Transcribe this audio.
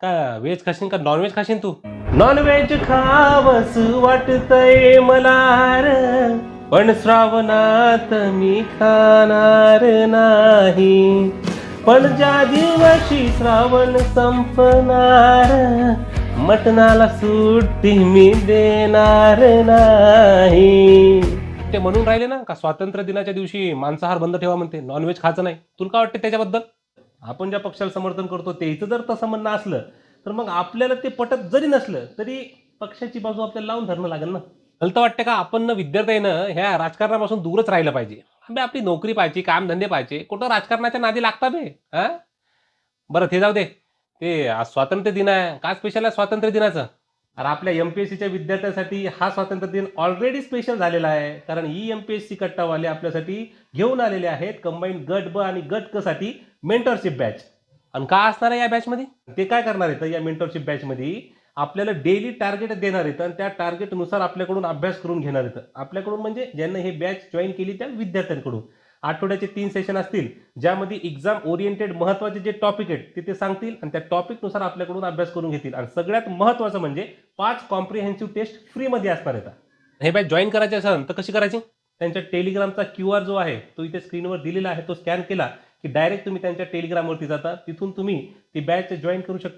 का व्हेज खाशीन का नॉनव्हेज खाशीन तू? नॉनव्हेज खावस वाटतय मला र, पण श्रावणात मी खाणार नाही. पण ज्या दिवशी श्रावण संपणार मटणाला सुट्टी मी देणार नाही. ते म्हणून राहिले ना का स्वातंत्र्य दिनाच्या दिवशी मांसाहार बंद ठेवा म्हणते नॉनव्हेज खायचं नाही. तुला काय वाटते त्याच्याबद्दल? आपण ज्या पक्षाला समर्थन करतो त्याचं जर तसं म्हणणं असलं तर मग आपल्याला ते पटत जरी नसलं तरी पक्षाची बाजू आपल्याला लावून धरणं लागेल ना. मला तर वाटतं का आपण ना विद्यार्थ्यानं ह्या राजकारणापासून दूरच राहिलं पाहिजे. आम्ही आपली नोकरी पाहिजे कामधंदे पाहिजे कुठं राजकारणाच्या नादी लागता बे हा? बरं ते जाऊ दे. ते आज स्वातंत्र्य दिन आहे. का स्पेशल आहे स्वातंत्र्य दिनाचं? अरे आपल्या एम पी एस सीच्या विद्यार्थ्यांसाठी हा स्वातंत्र्य दिन ऑलरेडी स्पेशल झालेला आहे. कारण ही एम पी एस सी कट्टावाले आपल्यासाठी घेऊन आलेले आहेत. कंबाईन गट ब आणि गट क साठी मेंटरशिप बॅच आणि का असणार आहे या बॅचमध्ये ते काय करणार आहेत? या मेंटरशिप बॅचमध्ये आपल्याला डेली टार्गेट देणार आहेत आणि त्या टार्गेटनुसार आपल्याकडून अभ्यास करून घेणार आहेत. आपल्याकडून म्हणजे ज्यांना हे बॅच जॉईन केली त्या विद्यार्थ्यांकडून. आठवड्याचे तीन सेशन असतील ज्यामध्ये एक्झाम ओरिएंटेड महत्त्वाचे जे टॉपिक आहेत ते ते सांगतील आणि त्या टॉपिकनुसार आपल्याकडून अभ्यास करून घेतील. आणि सगळ्यात महत्त्वाचं म्हणजे पाच कॉम्प्रिहेन्सिव्ह टेस्ट फ्रीमध्ये असणार आहेत. हे बॅच जॉईन करायचे असेल तर कशी करायची? त्यांच्या टेलिग्रामचा क्यू आर जो आहे तो इथे स्क्रीनवर दिलेला आहे तो स्कॅन केला. की डायरेक्ट तुम्ही त्यांच्या टेलिग्रामवरती जाता तिथून तुम्ही ती बॅच जॉईन करू शकता.